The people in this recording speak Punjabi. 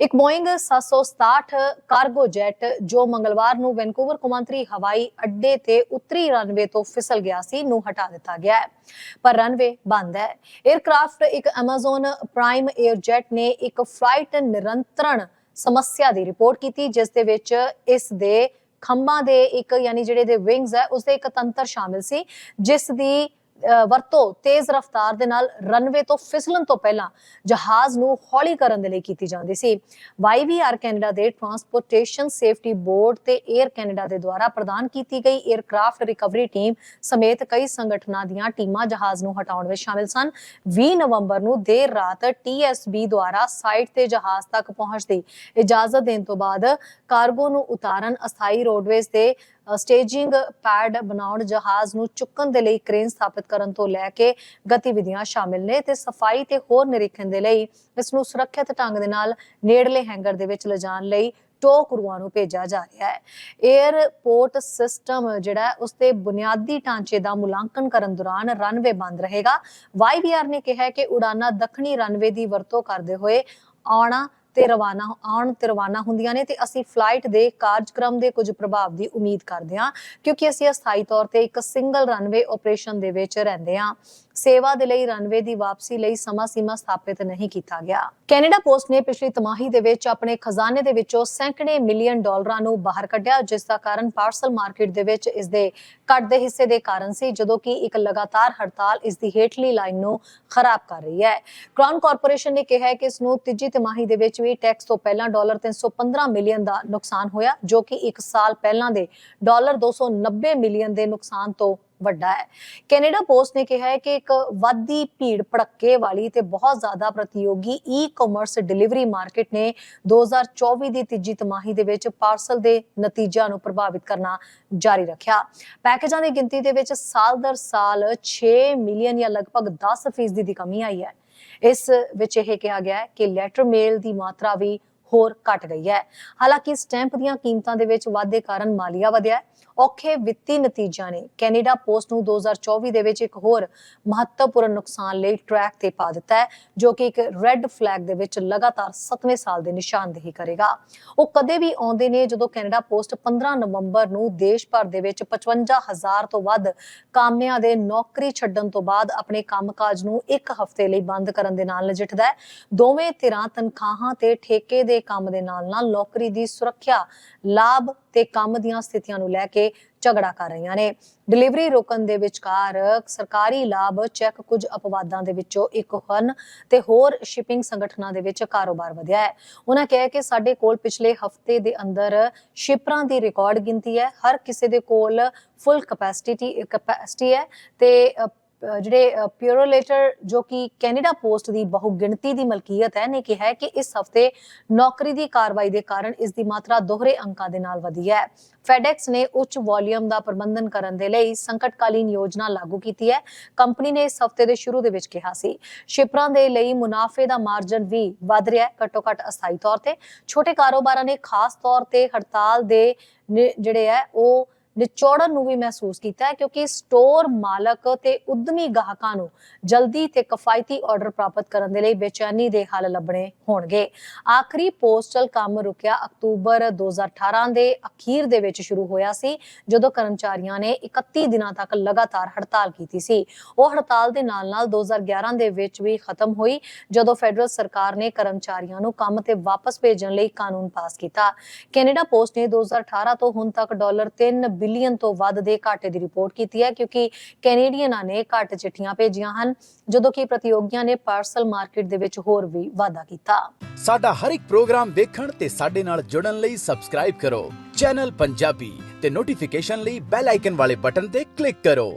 ਇੱਕ ਬੋਇੰਗ 767 ਕਾਰਗੋ ਜੈਟ ਜੋ ਮੰਗਲਵਾਰ ਨੂੰ ਵੈਨਕੂਵਰ ਕੌਮਾਂਤਰੀ ਹਵਾਈ ਅੱਡੇ ਤੇ ਉੱਤਰੀ ਰਨਵੇ ਤੋਂ ਫਿਸਲ ਗਿਆ ਸੀ, ਨੂੰ ਹਟਾ ਦਿੱਤਾ ਗਿਆ ਹੈ। ਪਰ ਰਨਵੇ ਬੰਦ ਹੈ। 에ਅਰਕ੍ਰਾਫਟ ਇੱਕ Amazon ਪ੍ਰਾਈਮ 에ਅਰ ਜੈਟ ਨੇ ਇੱਕ ਫਲਾਈਟ ਨਿਰੰਤਰਣ ਸਮੱਸਿਆ ਦੀ ਰਿਪੋਰਟ ਕੀਤੀ, ਜਿਸ ਦੇ ਵਿੱਚ ਇਸ ਦੇ ਖੰਭਾਂ ਦੇ ਇੱਕ, ਯਾਨੀ ਜਿਹੜੇ ਦੇ ਵਿੰਗਸ ਹੈ ਉਸ ਦੇ ਇੱਕ ਤੰਤਰ ਸ਼ਾਮਿਲ ਸੀ, ਜਿਸ ਦੀ ਵਰਤੋਂ ਤੇਜ਼ ਰਫ਼ਤਾਰ ਦੇ ਨਾਲ ਰਨਵੇ ਤੋਂ ਫਿਸਲਣ ਤੋਂ ਪਹਿਲਾਂ ਜਹਾਜ਼ ਨੂੰ ਹੌਲੀ ਕਰਨ ਦੇ ਲਈ ਕੀਤੀ ਜਾਂਦੀ ਸੀ। YVR ਕੈਨੇਡਾ ਦੇ ਟਰਾਂਸਪੋਰਟੇਸ਼ਨ ਸੇਫਟੀ ਬੋਰਡ ਤੇ 에ਅਰ ਕੈਨੇਡਾ ਦੇ ਦੁਆਰਾ ਪ੍ਰਦਾਨ ਕੀਤੀ ਗਈ 에ਅਰਕ੍ਰਾਫਟ ਰਿਕਵਰੀ ਟੀਮ ਸਮੇਤ ਕਈ ਸੰਗਠਨਾਂ ਦੀਆਂ ਟੀਮਾਂ ਜਹਾਜ਼ ਨੂੰ ਹਟਾਉਣ ਵਿੱਚ ਸ਼ਾਮਿਲ ਸਨ। 20 ਨਵੰਬਰ ਨੂੰ ਦੇਰ ਰਾਤ TSB ਦੁਆਰਾ ਸਾਈਟ ਤੇ ਜਹਾਜ਼ ਤੱਕ ਪਹੁੰਚ ਦੀ ਇਜਾਜ਼ਤ ਦੇਣ ਤੋਂ ਬਾਅਦ ਕਾਰਗੋ ਨੂੰ ਉਤਾਰਨ ਅਸਥਾਈ ਰੋਡਵੇਜ਼ ਦੇ ਸਟੇਜਿੰਗ ਪੈਡ ਬਣਾਉਣ ਜਹਾਜ਼ ਨੂੰ ਚੁੱਕਣ ਦੇ ਲਈ ਕਰੇਨ ਸਥਾਪਿਤ ਕਰਨ ਤੋਂ ਲੈ ਕੇ ਗਤੀਵਿਧੀਆਂ ਸ਼ਾਮਿਲ ਨੇ ਤੇ ਸਫ਼ਾਈ ਤੇ ਹੋਰ ਨਿਰੀਖਣ ਦੇ ਲਈ ਇਸ ਨੂੰ ਸੁਰੱਖਿਅਤ ਢੰਗ ਦੇ ਨਾਲ ਨੇੜਲੇ ਹੈਂਗਰ ਦੇ ਵਿੱਚ ਲਿਜਾਣ ਲਈ ਟੋ ਕਰੂਆਂ ਨੂੰ ਭੇਜਿਆ ਜਾ ਰਿਹਾ ਹੈ। 에ਅਰਪੋਰਟ ਸਿਸਟਮ ਜਿਹੜਾ ਹੈ, ਉਸ ਦੇ ਬੁਨਿਆਦੀ ਢਾਂਚੇ ਦਾ ਮੁਲਾਂਕਣ ਕਰਨ ਦੌਰਾਨ ਰਨਵੇ ਬੰਦ ਰਹੇਗਾ। YVR ਨੇ ਕਿਹਾ ਕਿ ਉਡਾਨਾਂ ਦੱਖਣੀ ਰਨਵੇ ਦੀ ਵਰਤੋਂ ਕਰਦੇ ਹੋਏ ਆਉਣਾ ਤੇ ਰਵਾਨਾ ਆਉਣ ਤੇ ਰਵਾਨਾ ਹੁੰਦੀਆਂ ਨੇ ਤੇ ਅਸੀਂ ਫਲਾਈਟ ਦੇ ਕਾਰਜਕ੍ਰਮ ਦੇ ਕੁਝ ਪ੍ਰਭਾਵ ਦੀ ਉਮੀਦ ਕਰਦੇ ਹਾਂ, ਕਿਉਂਕਿ ਅਸੀਂ ਅਸਥਾਈ ਤੌਰ ਤੇ ਇੱਕ ਸਿੰਗਲ ਰਨਵੇ ਆਪਰੇਸ਼ਨ ਦੇ ਵਿੱਚ ਰਹਿੰਦੇ ਹਾਂ। ਸੇਵਾ ਦੇ ਲਈ ਰਨਵੇ ਦੀ ਵਾਪਸੀ ਲਈ ਸਮਾਂ ਸੀਮਾ ਸਥਾਪਿਤ ਨਹੀਂ ਕੀਤਾ ਗਿਆ। ਕੈਨੇਡਾ ਪੋਸਟ ਨੇ ਪਿਛਲੀ ਤਿਮਾਹੀ ਦੇ ਵਿੱਚ ਆਪਣੇ ਖਜ਼ਾਨੇ ਦੇ ਵਿੱਚੋਂ ਸੈਂਕੜੇ ਮਿਲੀਅਨ ਡਾਲਰਾਂ ਨੂੰ ਬਾਹਰ ਕੱਢਿਆ, ਜਿਸ ਦਾ ਕਾਰਨ ਪਾਰਸਲ ਮਾਰਕੀਟ ਦੇ ਵਿੱਚ ਇਸ ਦੇ ਘਟਦੇ ਹਿੱਸੇ ਦੇ ਕਾਰਨ ਸੀ, ਜਦੋਂ ਕਿ ਇੱਕ ਲਗਾਤਾਰ ਹੜਤਾਲ ਇਸ ਦੀ ਹੇਠਲੀ ਲਾਈਨ ਨੂੰ ਖਰਾਬ ਕਰ ਰਹੀ ਹੈ। ਕ੍ਰਾਊਨ ਕਾਰਪੋਰੇਸ਼ਨ ਨੇ ਕਿਹਾ ਹੈ ਕਿ ਇਸ ਨੂੰ ਤੀਜੀ ਤਿਮਾਹੀ ਦੇ ਵਿੱਚ ਵੀ ਟੈਕਸ ਤੋਂ ਪਹਿਲਾਂ ਡਾਲਰ 315 ਮਿਲੀਅਨ ਦਾ ਨੁਕਸਾਨ ਹੋਇਆ, ਜੋ ਕਿ ਇੱਕ ਸਾਲ ਪਹਿਲਾਂ ਦੇ ਡਾਲਰ 290 ਮਿਲੀਅਨ ਦੇ ਨੁਕਸਾਨ ਤੋਂ ਵੱਡਾ ਹੈ। ਕੈਨੇਡਾ ਪੋਸਟ ਨੇ ਕਿਹਾ ਹੈ ਕਿ ਇੱਕ ਵਾਧੀ ਭੀੜ ਭੜੱਕੇ ਵਾਲੀ ਤੇ ਬਹੁਤ ਜ਼ਿਆਦਾ ਪ੍ਰਤੀਯੋਗੀ ਈ-ਕਾਮਰਸ ਡਿਲੀਵਰੀ ਮਾਰਕੀਟ ਨੇ 2024 ਦੀ ਤੀਜੀ ਤਿਮਾਹੀ ਦੇ ਵਿੱਚ ਪਾਰਸਲ ਦੇ ਨਤੀਜਿਆਂ ਨੂੰ ਪ੍ਰਭਾਵਿਤ ਕਰਨਾ ਜਾਰੀ ਰੱਖਿਆ। ਪੈਕੇਜਾਂ ਦੀ ਗਿਣਤੀ ਦੇ ਵਿੱਚ ਸਾਲ ਦਰ ਸਾਲ 6 ਮਿਲੀਅਨ ਜਾਂ ਲਗਭਗ 10% ਦੀ ਕਮੀ ਆਈ ਹੈ। ਇਸ ਵਿੱਚ ਇਹ ਕਿਹਾ ਗਿਆ ਹੈ ਕਿ ਲੈਟਰ ਮੇਲ ਦੀ ਮਾਤਰਾ ਵੀ ਹੋਰ ਘਟ ਗਈ ਹੈ। ਹਾਲਾਂਕਿ ਸਟੈਂਪ ਦੀਆਂ ਕੀਮਤਾਂ ਦੇ ਵਿੱਚ ਵਾਧੇ ਕਾਰਨ ਮਾਲੀਆ ਵਧਿਆ ਔਖੇ ਵਿੱਤੀ ਨਤੀਜਿਆਂ ਨੇ ਕੈਨੇਡਾ ਪੋਸਟ ਨੂੰ 2024 ਦੇ ਵਿੱਚ ਇੱਕ ਹੋਰ ਮਹੱਤਵਪੂਰਨ ਨੁਕਸਾਨ ਲਈ ਟਰੈਕ ਤੇ ਪਾ ਦਿੱਤਾ ਹੈ, ਜੋ ਕਿ ਇੱਕ ਰੈੱਡ ਫਲੈਗ ਦੇ ਵਿੱਚ ਲਗਾਤਾਰ 7ਵੇਂ ਸਾਲ ਦੇ ਨਿਸ਼ਾਨਦੇਹੀ ਕਰੇਗਾ। ਉਹ ਕਦੇ ਵੀ ਆਉਂਦੇ ਨੇ ਜਦੋਂ ਕੈਨੇਡਾ ਪੋਸਟ 15 ਨਵੰਬਰ ਨੂੰ ਦੇਸ਼ ਭਰ ਦੇ ਵਿੱਚ 55000 ਤੋਂ ਵੱਧ ਕਾਮਿਆਂ ਦੇ ਨੌਕਰੀ ਛੱਡਣ ਤੋਂ ਬਾਅਦ ਆਪਣੇ ਕੰਮਕਾਜ ਨੂੰ ਇੱਕ ਹਫ਼ਤੇ ਲਈ ਬੰਦ ਕਰਨ ਦੇ ਨਾਲ ਨਜਿੱਠਦਾ ਹੈ। ਦੋਵੇਂ ਧਿਰਾਂ ਤਨਖਾਹਾਂ ਤੇ ਠੇਕੇ ਦੇ ਕੰਮ ਦੇ ਨਾਲ ਨਾਲ ਨੌਕਰੀ ਦੀ ਸੁਰੱਖਿਆ, ਲਾਭ ਤੇ ਕੰਮ ਦੀਆਂ ਸਥਿਤੀਆਂ ਨੂੰ ਲੈ ਕੇ ਝਗੜਾ ਕਰ ਰਹੀਆਂ ਨੇ। ਡਿਲੀਵਰੀ ਰੋਕਣ ਦੇ ਵਿਚਕਾਰ ਸਰਕਾਰੀ ਲਾਭ ਚੈੱਕ ਕੁਝ ਅਪਵਾਦਾਂ ਦੇ ਵਿੱਚੋਂ ਇੱਕ ਹਨ ਤੇ ਹੋਰ ਸ਼ਿਪਿੰਗ ਸੰਗਠਨਾਂ ਦੇ ਵਿੱਚ ਕਾਰੋਬਾਰ ਵਧਿਆ ਹੈ। ਉਹਨਾਂ ਕਿਹਾ ਕਿ ਸਾਡੇ ਕੋਲ ਪਿਛਲੇ ਹਫ਼ਤੇ ਦੇ ਅੰਦਰ ਸ਼ਿਪਰਾਂ ਦੀ ਰਿਕਾਰਡ ਗਿਣਤੀ ਹੈ। ਹਰ ਕਿਸੇ ਦੇ ਕੋਲ ਫੁੱਲ ਕਪੈਸਿਟੀ ਕਪੈਸਿਟੀ ਹੈ ਤੇ ਜਿਹੜੇ ਪਿਊਰੋਲੇਟਰ ਜੋ ਕਿ ਕੈਨੇਡਾ ਪੋਸਟ ਦੀ ਬਹੁ ਦੀ ਮਲਕੀਅਤ ਹੈ, ਨੇ ਕਿਹਾ ਕਿ ਇਸ ਹਫ਼ਤੇ ਨੌਕਰੀ ਦੀ ਕਾਰਵਾਈ ਦੇ ਕਾਰਨ ਇਸ ਦੀ ਮਾਤਰਾ ਦੋਹਰੇ ਅੰਕਾਂ ਦੇ ਨਾਲ ਵਧੀ ਹੈ। ਫੈਡੈਕਸ ਨੇ ਉੱਚ ਵੋਲੀਅਮ ਦਾ ਪ੍ਰਬੰਧਨ ਕਰਨ ਦੇ ਲਈ ਸੰਕਟਕਾਲੀਨ ਯੋਜਨਾ ਲਾਗੂ ਕੀਤੀ ਹੈ। ਕੰਪਨੀ ਨੇ ਇਸ ਹਫ਼ਤੇ ਦੇ ਸ਼ੁਰੂ ਦੇ ਵਿੱਚ ਕਿਹਾ ਸੀ। ਸ਼ਿਪਰਾਂ ਦੇ ਲਈ ਮੁਨਾਫੇ ਦਾ ਮਾਰਜਨ ਵੀ ਵਧ ਰਿਹਾ ਹੈ ਘੱਟੋ ਘੱਟ ਅਸਥਾਈ ਤੌਰ ਤੇ। ਛੋਟੇ ਕਾਰੋਬਾਰਾਂ ਨੇ ਖਾਸ ਤੌਰ ਤੇ ਹੜਤਾਲ ਦੇ ਜਿਹੜੇ ਹੈ, ਉਹ ਨਿਚੋੜਨ ਨੂੰ ਵੀ ਮਹਿਸੂਸ ਕੀਤਾ ਕਿਉਂਕਿ ਸਟੋਰ ਮਾਲਕ ਤੇ ਉਦਮੀ ਗਾਹਕਾਂ ਨੂੰ ਜਲਦੀ ਤੇ ਕਿਫਾਇਤੀ ਆਰਡਰ ਪ੍ਰਾਪਤ ਕਰਨ ਦੇ ਲਈ ਬੇਚੈਨੀ ਦੇ ਹੱਲ ਲੱਭਣੇ ਹੋਣਗੇ। ਆਖਰੀ ਪੋਸਟਲ ਕੰਮ ਰੁਕਿਆ ਅਕਤੂਬਰ 2018 ਦੇ ਅਖੀਰ ਦੇ ਵਿੱਚ ਸ਼ੁਰੂ ਹੋਇਆ ਸੀ, ਜਦੋਂ ਕਰਮਚਾਰੀਆਂ ਨੇ 31 ਦਿਨਾਂ ਤੱਕ ਲਗਾਤਾਰ ਹੜਤਾਲ ਕੀਤੀ ਸੀ। ਉਹ ਹੜਤਾਲ ਦੇ ਨਾਲ-ਨਾਲ 2011 ਦੇ ਵਿੱਚ ਵੀ ਖਤਮ ਹੋਈ, ਜਦੋਂ ਫੈਡਰਲ ਸਰਕਾਰ ਨੇ ਕਰਮਚਾਰੀਆਂ ਨੂੰ ਕੰਮ ਤੇ ਵਾਪਸ ਭੇਜਣ ਲਈ ਕਾਨੂੰਨ ਪਾਸ ਕੀਤਾ। ਕੈਨੇਡਾ ਪੋਸਟ ਨੇ 2018 ਤੋਂ ਹੁਣ ਤੱਕ ਡਾਲਰ 3 ਬਿਲੀਅਨ ਤੋਂ ਵੱਧ ਦੇ ਘਾਟੇ ਦੀ ਰਿਪੋਰਟ ਕੀਤੀ ਹੈ, ਕਿਉਂਕਿ ਕੈਨੇਡੀਅਨਾਂ ਨੇ ਘੱਟ ਚਿੱਠੀਆਂ ਭੇਜੀਆਂ ਹਨ, ਜਦੋਂ ਕਿ ਪ੍ਰਤੀਯੋਗੀਆਂ ਨੇ ਪਾਰਸਲ ਮਾਰਕੀਟ ਦੇ ਵਿੱਚ ਹੋਰ ਵੀ ਵਾਧਾ ਕੀਤਾ। ਸਾਡਾ ਹਰ ਇੱਕ ਪ੍ਰੋਗਰਾਮ ਦੇਖਣ ਤੇ ਸਾਡੇ ਨਾਲ ਜੁੜਨ ਲਈ ਸਬਸਕ੍ਰਾਈਬ ਕਰੋ। ਚੈਨਲ ਪੰਜਾਬੀ ਤੇ ਨੋਟੀਫਿਕੇਸ਼ਨ ਲਈ ਬੈਲ ਆਈਕਨ ਵਾਲੇ ਬਟਨ ਤੇ ਕਲਿੱਕ ਕਰੋ।